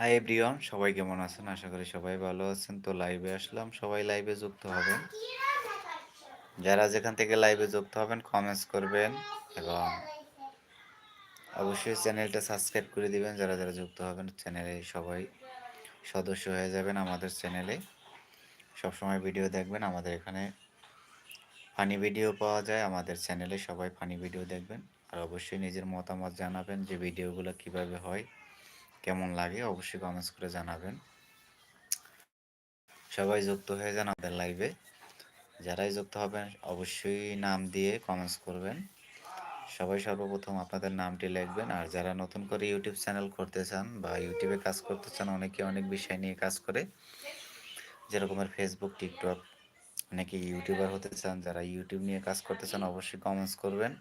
Hi everyone সবাই কেমন আছেন? আশা করি সবাই ভালো আছেন। তো লাইভে আসলাম। সবাই লাইভে যুক্ত হবেন। যারা যেখান থেকে লাইভে যুক্ত হবেন কমেন্টস করবেন এবং অবশ্যই চ্যানেলটা সাবস্ক্রাইব করে দিবেন। যারা যারা যুক্ত হবেন চ্যানেলে সবাই সদস্য হয়ে যাবেন আমাদের চ্যানেলে সবসময় ভিডিও দেখবেন। আমাদের এখানে ফানি ভিডিও পাওয়া যায়। আমাদের চ্যানেলে সবাই ফানি ভিডিও দেখবেন। আর অবশ্যই নিজের মতামত জানাবেন যে ভিডিওগুলো কীভাবে হয়। কেমন লাগে অবশ্যই কমেন্টস করে জানাবেন। সবাই যুক্ত হয়ে যান আমাদের লাইভে যারাই যুক্ত হবেন, অবশ্যই নাম দিয়ে কমেন্টস করবেন। সবাই সর্বপ্রথম আপনাদের নামটি লিখবেন। আর যারা নতুন করে ইউটিউব চ্যানেল করতে চান বা ইউটিউবে কাজ করতে চান, অনেকে অনেক বিষয় নিয়ে কাজ করে। যেরকমের ফেসবুক টিকটক অনেকে ইউটিউবার হতে চান, যারা ইউটিউব নিয়ে কাজ করতে চান, অবশ্যই কমেন্টস করবেন।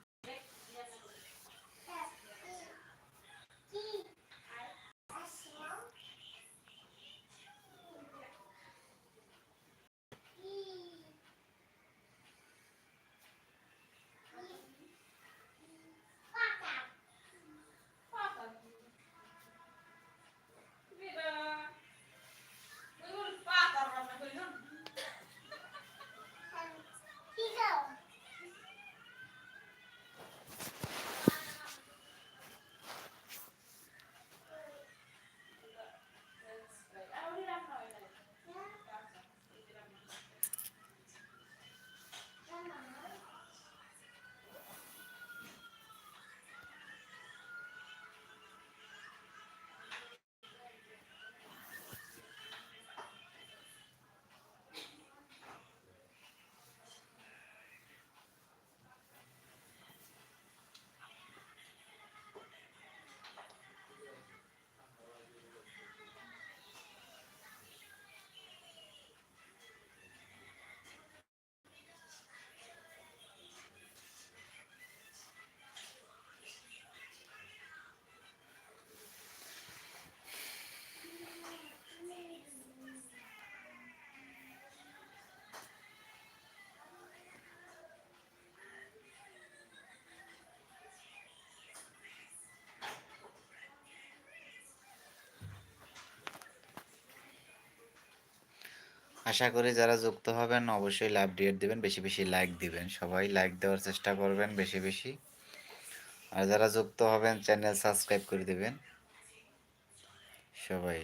আশা করি যারা যুক্ত হবেন অবশ্যই লাভ ডিয়েট দিবেন, বেশি বেশি লাইক দিবেন। সবাই লাইক দেওয়ার চেষ্টা করবেন বেশি বেশি। আর যারা যুক্ত হবেন, চ্যানেল সাবস্ক্রাইব করে দিবেন। সবাই।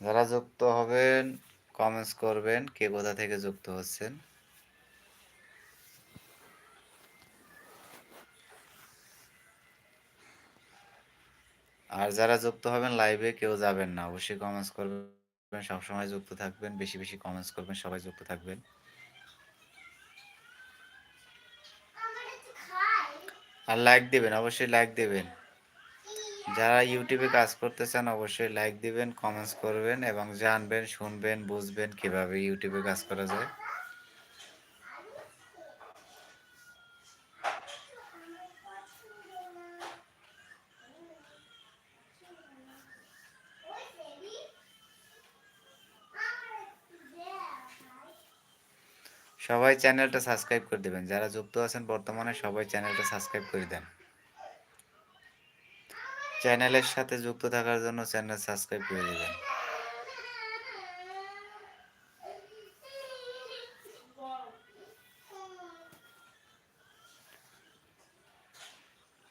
যারা যুক্ত হবেন কমেন্টস করবেন, কে কোথা থেকে যুক্ত হচ্ছেন। আর যারা যুক্ত হবেন লাইভে কেউ যাবেন না। অবশ্যই কমেন্টস করবেন সবসময় যুক্ত থাকবেন বেশি বেশি কমেন্টস করবেন সবাই যুক্ত থাকবেন। আর লাইক দিবেন অবশ্যই লাইক দিবেন। যারা ইউটিউবে কাজ করতে চান অবশ্যই লাইক দিবেন কমেন্টস করবেন এবং জানবেন শুনবেন বুঝবেন কীভাবে ইউটিউবে কাজ করা যায়। সবাই চ্যানেলটা সাবস্ক্রাইব করে দেবেন। যারা যুক্ত আছেন বর্তমানে সবাই চ্যানেলটা সাবস্ক্রাইব করে দেন। চ্যানেলের সাথে যুক্ত থাকার জন্য চ্যানেল সাবস্ক্রাইব করে দেবেন।